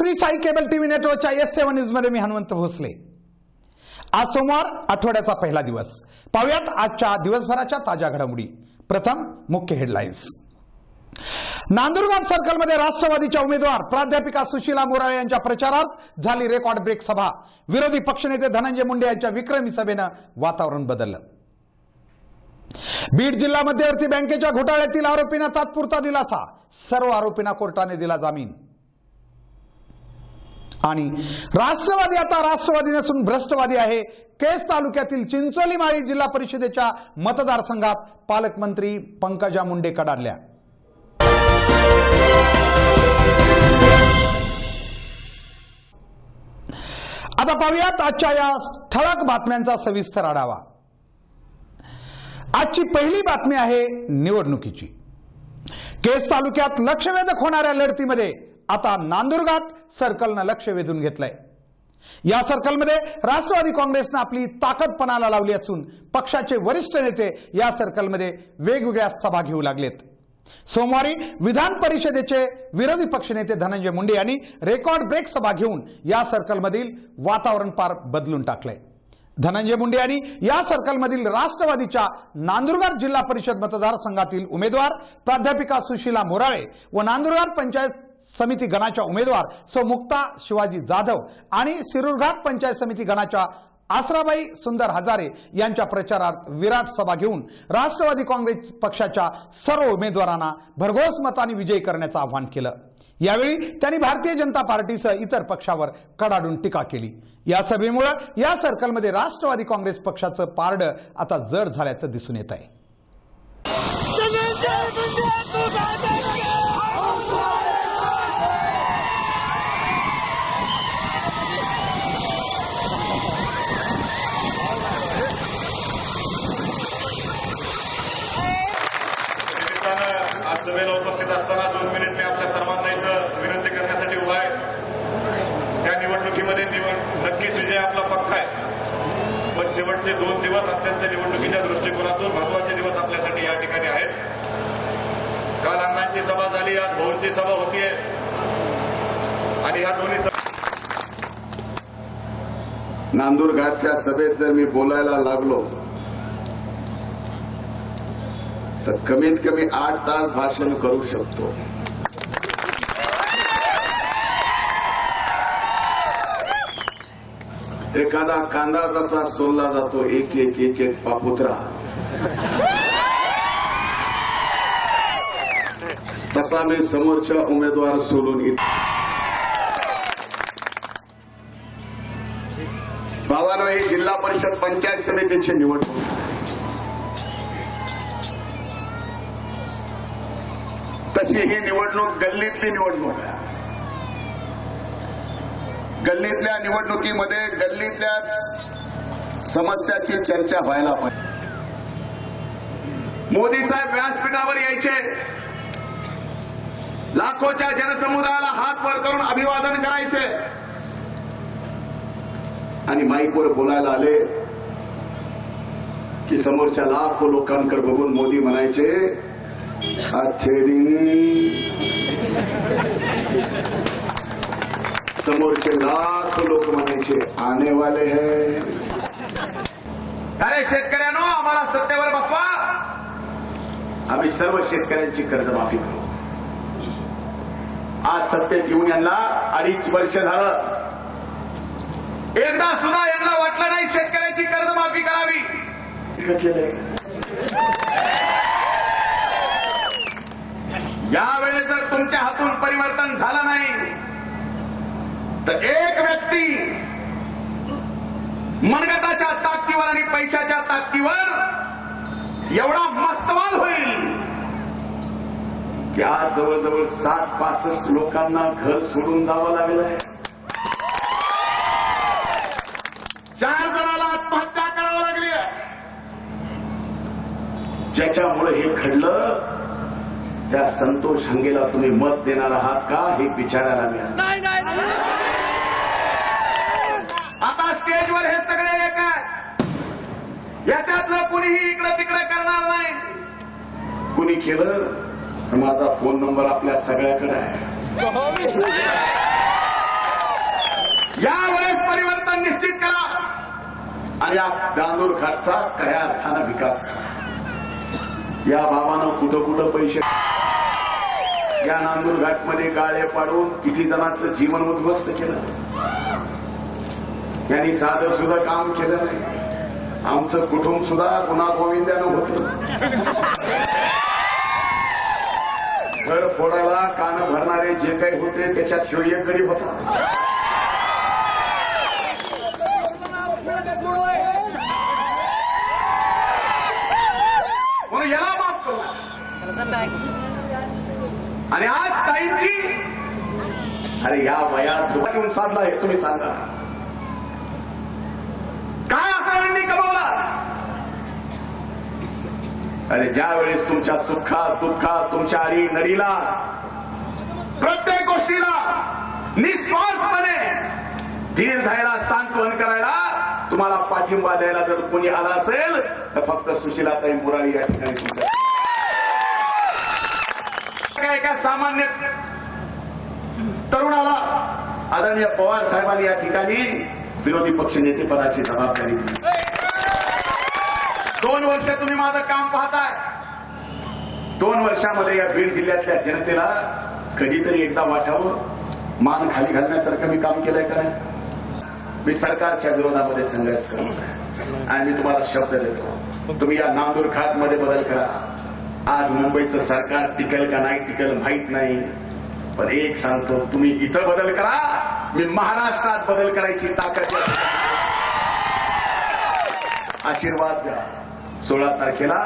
Shri Sai cable TV नेटवर्कच्या S seven न्यूजमध्ये मी हनुमंत भोसले. आज सोमवार आठवड्याचा पहिला दिवस. पाहुयात आजच्या दिवसभराच्या ताज्या घडामोडी. प्रथम मुख्य हेडलाईन्स नांदुरबाग सर्कलमध्ये राष्ट्रवादीच्या उमेदवार प्राध्यापिका सुशीला मोराळे यांच्या प्रचारात झाली रेकॉर्ड ब्रेक सभा. विरोधी पक्षनेते धनंजय मुंडे यांच्या विक्रमी सभेनं वातावरण बदललं. बीड जिल्हा मध्यवर्ती बँकेच्या घोटाळ्यातील आरोपींना तात्पुरता दिलासा. सर्व आरोपींना कोर्टाने दिला जामीन. आणि राष्ट्रवादी आता राष्ट्रवादी नसून भ्रष्टवादी आहे. केस तालुक्यातील चिंचोली माळी जिल्हा परिषदेच्या मतदारसंघात पालकमंत्री पंकजा मुंडे कडाडल्या. आता पाहूयात आजच्या या ठळक बातम्यांचा सविस्तर आढावा. आजची पहिली बातमी आहे निवडणुकीची. केस तालुक्यात लक्षवेधक होणाऱ्या लढतीमध्ये आता नांदुरघाट सर्कलनं लक्ष वेधून घेतलंय. या सर्कलमध्ये राष्ट्रवादी काँग्रेसनं आपली ताकद पणाला लावली असून पक्षाचे वरिष्ठ नेते या सर्कलमध्ये वेगवेगळ्या सभा घेऊ लागलेत. सोमवारी विधान परिषदेचे विरोधी पक्षनेते धनंजय मुंडे यांनी रेकॉर्ड ब्रेक सभा घेऊन या सर्कलमधील वातावरण पार बदलून टाकलंय. धनंजय मुंडे यांनी या सर्कलमधील राष्ट्रवादीच्या नांदुरबार जिल्हा परिषद मतदारसंघातील उमेदवार प्राध्यापिका सुशीला मोराळे व नांदुरबार पंचायत समिती गणाच्या उमेदवार सौ मुक्ता शिवाजी जाधव आणि सिरूरघाट पंचायत समिती गणाच्या आसराबाई सुंदर हजारे यांच्या प्रचारात विराट सभा घेऊन राष्ट्रवादी काँग्रेस पक्षाच्या सर्व उमेदवारांना भरघोस मताने विजयी करण्याचं आवाहन केलं. यावेळी त्यांनी भारतीय जनता पार्टीसह इतर पक्षावर कडाडून टीका केली. या सभेमुळे या सर्कलमध्ये राष्ट्रवादी काँग्रेस पक्षाचं पारडं आता जड झाल्याचं दिसून येत आहे. आज सभेला उपस्थित असताना दोन मिनिट मी आपल्या सर्वांना इथं विनंती करण्यासाठी उभा आहे. त्या निवडणुकीमध्ये नक्कीच विजय आपला पक्का आहे. पण शेवटचे दोन दिवस अत्यंत निवडणुकीच्या दृष्टिकोनातून महत्त्वाचे दिवस आपल्यासाठी या ठिकाणी आहेत. काल अण्णांची सभा झाली आज भाऊंची सभा होतीये. आणि ह्या दोन्ही सभा नांदूर घाटच्या सभेत जर मी बोलायला लागलो तर कमीत कमी आठ तास भाषण करू शकतो. एखादा कांदा तसा सोलला जातो एक एक एक एक पापुत्रा. तसा मी समोरच्या उमेदवार सोडून इथे भावानो ही जिल्हा परिषद पंचायत समितीची निवडणूक. तशी ही निवडणूक गल्लीतली निवडणूक आहे. गल्लीतल्या निवडणुकीमध्ये गल्लीतल्याच समस्याची चर्चा व्हायला पाहिजे. मोदी साहेब व्यासपीठावर यायचे. लाखोच्या जनसमुदायाला हात वर करून अभिवादन करायचे. आणि माईकवर बोलायला आले की समोरच्या लाखो लोकांकडे बघून मोदी म्हणायचे समोरचे लाखो लोक म्हणायचे आने वाले है. अरे शेतकऱ्यानो आम्हाला सत्तेवर बसवा. आम्ही सर्व शेतकऱ्यांची कर्जमाफी करू. आज सत्तेत येऊन यांना अडीच वर्ष झालं. एकदा सुद्धा यांना वाटलं नाही शेतकऱ्याची कर्जमाफी करावी. यावेळेस जर तुमच्या हातून परिवर्तन झालं नाही तर एक व्यक्ती मनगटाच्या ताकदीवर आणि पैशाच्या ताकदीवर एवढा मस्तवाल होईल की आज जवळजवळ साठ पासष्ट लोकांना घर सोडून जावं लागलं आहे. चार जणाला आत्महत्या करावं लागली आहे. ज्याच्यामुळे हे घडलं त्या संतोष हंगेला तुम्ही मत देणार आहात का हे विचारायला मिळालं आता स्टेजवर हे सगळे एक आहेत. याच्यातलं कुणीही इकडे तिकडे करणार नाही. कुणी केलं? तर माझा फोन नंबर आपल्या सगळ्याकडे आहे. यावेळेस परिवर्तन निश्चित करा. आणि या दांदूर घाटचा खऱ्या अर्थानं विकास करा. या बाबानं कुठं कुठं पैसे या नांदूर घाटमध्ये गाळे पाडून किती जणांचं जीवन उद्ध्वस्त केलं? त्यांनी साधं सुद्धा काम केलं नाही. आमचं कुटुंब सुद्धा गुन्हा गोविंद्यानं होत. घर फोडायला कान भरणारे जे काही होते त्याच्यात शिवय गरीब होता. म्हणून याला माफ करू. आणि आज काहींची अरे या वयात जो घेऊन साधला हे तुम्ही सांगा काय असा कमावला? अरे ज्या वेळेस तुमच्या सुखात दुःखात तुमच्या आडी नडीला प्रत्येक गोष्टीला निस्वार्थपणे धीर धायला सांत्वन करायला तुम्हाला पाठिंबा द्यायला जर कोणी आला असेल तर फक्त सुशीलाताई मुराळी या ठिकाणी तुमच्या एका सामान्य तरुणाला आदरणीय पवार साहेबांनी या ठिकाणी विरोधी पक्ष नेतेपदाची जबाबदारी दिली. दोन वर्ष तुम्ही माझं काम पाहताय. दोन वर्षामध्ये या बीड जिल्ह्यातल्या जनतेला कधीतरी एकदा वाटावं मान खाली घालण्यासारखं मी काम केलंय का मी सरकारच्या विरोधामध्ये संघर्ष करतो आणि मी तुम्हाला शब्द देतो. तुम्ही या नांदूर खात मध्ये बदल करा. आज मुंबईचं सरकार टिकेल का नाही टिकेल माहीत नाही. पण एक सांगतो तुम्ही इथं बदल करा. मी महाराष्ट्रात बदल करायची ताकद आशीर्वाद द्या. सोळा तारखेला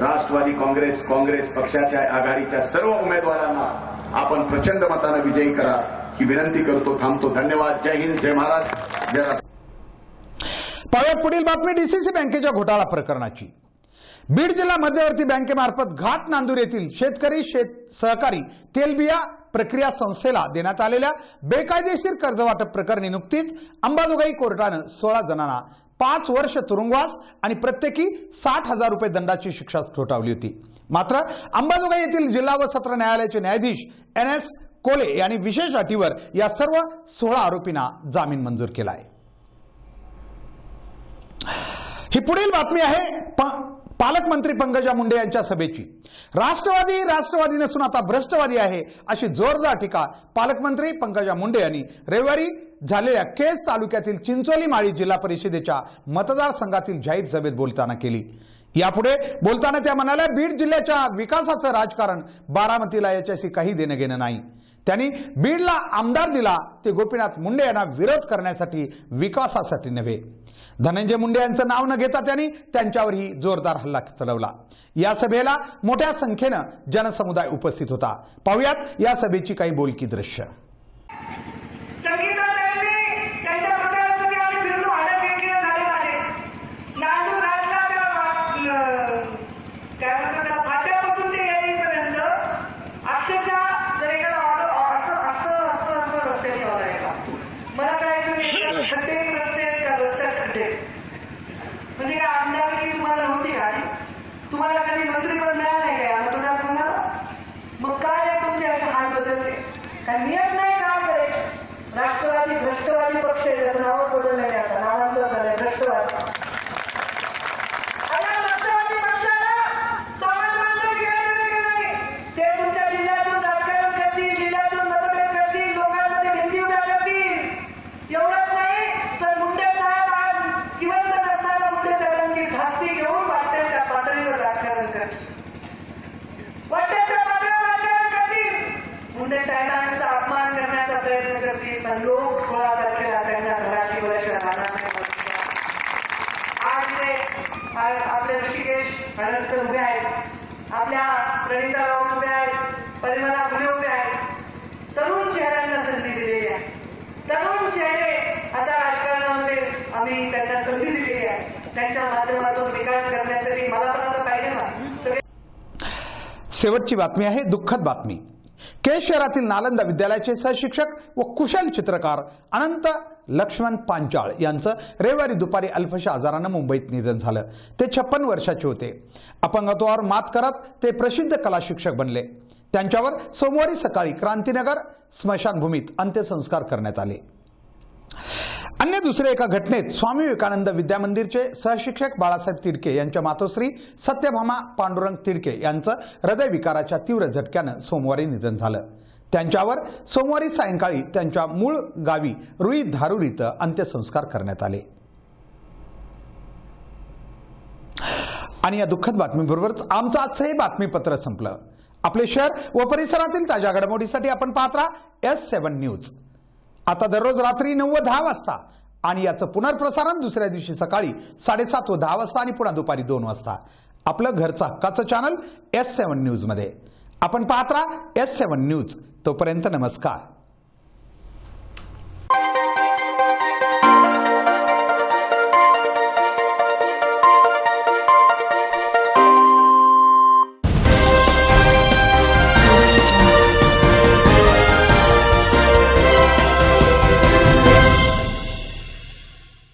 राष्ट्रवादी काँग्रेस काँग्रेस पक्षाच्या आघाडीच्या सर्व उमेदवारांना आपण प्रचंड मतानं विजयी करा. ही विनंती करतो थांबतो. धन्यवाद. जय हिंद जय महाराष्ट्र. जय पुढील बातमी डीसीसी बँकेच्या घोटाळा प्रकरणाची. बीड जिल्हा मध्यवर्ती बँकेमार्फत घाट नांदूर येथील शेतकरी शेत सहकारी तेलबिया प्रक्रिया संस्थेला देण्यात आलेल्या बेकायदेशीर कर्जवाटप प्रकरणी नुकतीच अंबाजोगाई कोर्टानं सोळा जणांना पाच वर्ष तुरुंगवास आणि प्रत्येकी साठ हजार रुपये दंडाची शिक्षा ठोठावली होती. मात्र अंबाजोगाई येथील जिल्हा व सत्र न्यायालयाचे न्यायाधीश एन एस कोले यांनी विशेष अटीवर या सर्व सोळा आरोपींना जामीन मंजूर केला आहे ही पुढील बातमी आहे. पालकमंत्री पंकजा मुंडे यांच्या सभेची. राष्ट्रवादी राष्ट्रवादी नसून आता भ्रष्टवादी आहे अशी जोरदार टीका पालकमंत्री पंकजा मुंडे यांनी रविवारी झालेल्या केस तालुक्यातील चिंचोली माळी जिल्हा परिषदेच्या मतदारसंघातील जाहीर सभेत बोलताना केली. यापुढे बोलताना त्या म्हणाल्या बीड जिल्ह्याच्या विकासाचं राजकारण बारामतीला याच्याशी काही देणं घेणं नाही. त्यांनी बीडला आमदार दिला. ते गोपीनाथ मुंडे यांना विरोध करण्यासाठी विकासासाठी नव्हे. धनंजय मुंडे यांचं नाव न घेता त्यांनी त्यांच्यावरही जोरदार हल्ला चढवला या सभेला मोठ्या संख्येनं जनसमुदाय उपस्थित होता. पाहुयात या सभेची काही बोलकी दृश्य संगीताताईंनी त्यांच्या प्रचारासाठी आम्ही फिरलो आडवेगळे झाले आहे नांदूर घाटला त्या अं, काय म्हणतात त्याला फाट्यापासून ते येईपर्यंत अक्षरशः जर एखादा ऑटो असं असं असं असं रस्त्याने वागायला मला कळायचं नाही खड्डे रस्ते आहेत का रस्त्यात खड्डे म्हणजे काय आमदारकी तुम्हाला नव्हती का आधी? तुम्हाला कधी मंत्रीपद मिळालंय काय या मतदारसंघाला मग काय आहे तुमचे असे हाल बदलले काय नियम नाही काम करायचे राष्ट्रवादी भ्रष्टवादी पक्ष आहे त्याचं नावच बदललं आहे आता नावांतर झालंय भ्रष्टवादी आता राष्ट्रवादी पक्षाला सामान्य माणसं घ्यायचं का नाही ते तुमच्या जिल्ह्यातून राजकारण करतील जिल्ह्यातून मतभेद करतील लोकांमध्ये भिंती उभ्या करतील एवढंच नाही तर मुंडे साहेब आज जिवंत नसताना मुंडे साहेबांची धास्ती घेऊन वाटत्याच्या पातळीवर राजकारण करतील वाटेच्या पातळीवर राजकारण करतील मुंडे साहेबांचा अपमान करण्याचा प्रयत्न करतील पण लोक सोळा तारखेला त्यांना घराशी वर्षाला राहणार नाही आज ते आ- आपले ऋषिकेश हळदकर उभे आहेत. आपल्या प्रणिता राऊत उभे आहेत. परिमला फुले उभे आहेत. तरुण चेहऱ्यांना संधी दिलेली आहे. तरुण चेहरे आता राजकारणामध्ये आम्ही त्यांना संधी दिलेली आहे. त्यांच्या माध्यमातून विकास करण्यासाठी मला पण आता पाहिजे ना. सगळे शेवटची बातमी आहे दुःखद बातमी. केज शहरातील नालंदा विद्यालयाचे सहशिक्षक व कुशल चित्रकार अनंत लक्ष्मण पांचाळ यांचं रविवारी दुपारी अल्पशा आजारानं मुंबईत निधन झालं. ते छप्पन वर्षाचे होते. अपंगत्वावर मात करत ते प्रसिद्ध कला शिक्षक बनले. त्यांच्यावर सोमवारी सकाळी क्रांतीनगर स्मशानभूमीत अंत्यसंस्कार करण्यात आले. अन्य दुसऱ्या एका घटनेत स्वामी विवेकानंद विद्या मंदिरचे सहशिक्षक बाळासाहेब तिडके यांच्या मातोश्री सत्यभामा पांडुरंग तिडके यांचं हृदयविकाराच्या तीव्र झटक्यानं सोमवारी निधन झालं. त्यांच्यावर सोमवारी सायंकाळी त्यांच्या मूळ गावी रुई धारूर इथं अंत्यसंस्कार करण्यात आले. आणि या दुःखद बातमीबरोबरच आमचं आजचं हे बातमीपत्र संपलं. आपले शहर व परिसरातील ताज्या घडामोडीसाठी आपण पाहत राहा एस सेव्हन न्यूज. आता दररोज रात्री नऊ व दहा वाजता. आणि याचं पुनर्प्रसारण दुसऱ्या दिवशी सकाळी साडेसात व दहा वाजता आणि पुन्हा दुपारी दोन वाजता. आपलं घरचं हक्काचं चॅनल एस सेव्हन न्यूजमध्ये आपण पाहत राहा एस सेव्हन न्यूज तोपर्यंत नमस्कार.